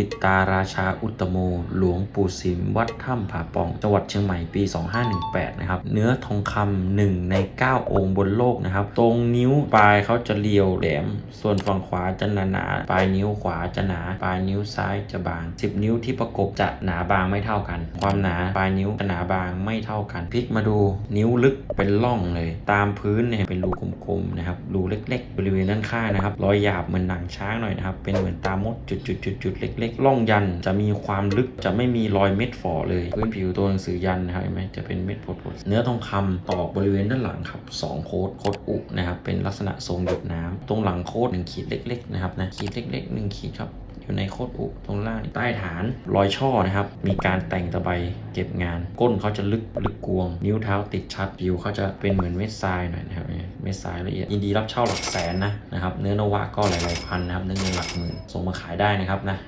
ปิดตาราชาอุตโม หลวงปู่สิมวัดถ้ำผาป่อง จังหวัดเชียงใหม่ปี 2518 นะครับ เนื้อทองคำหนึ่งใน 9 องค์บนโลกนะครับ ตรงนิ้วปลายเขาจะเรียวแหลม ส่วนฝั่งขวาจะหนาหนาๆปลายนิ้วขวาจะหนา ปลายนิ้วซ้ายจะบาง 10 นิ้วที่ประกบจะหนาบางไม่เท่ากัน ความหนาปลายนิ้วจะหนาบางไม่เท่ากัน พลิกมาดูนิ้วลึกเป็นร่องเลย ตามพื้นเนี่ยเป็นรูกลมๆนะครับ รูเล็ก ๆ บริเวณด้านข้างนะครับ รอยหยาบเหมือนหนังช้างหน่อยนะครับ เป็นเหมือนตามดจุดๆๆๆเล็กๆ ร่องยันจะมีความลึกจะไม่มีรอยเม็ดฝ่อเลย พื้นผิวตัวหนังสือยันนะครับเห็นไหมจะเป็นเม็ดผดๆเนื้อทองคำตอกบริเวณด้านหลังครับสองโคดโคดอุนะครับเป็นลักษณะทรงหยดน้ำตรงหลังโคดหนึ่งขีดเล็ก ๆ นะครับนะขีดเล็กๆหนึ่งขีดครับอยู่ในโคดอุตรงล่างใต้ฐานรอยช่อนะครับ มีการแต่งตะไบเก็บงาน ก้นเขาจะลึกลึกกวง นิ้วเท้าติดชัดผิวเขาจะเป็นเหมือนเม็ดทรายหน่อยนะครับเนี่ยเม็ดทรายละเอียดยินดีรับเช่าหลักแสนนะนะครับ เนื้อนวะก็หลายๆพันนะครับเนื้อเงินหลักหมื่นส่งมาขายได้นะครับนะ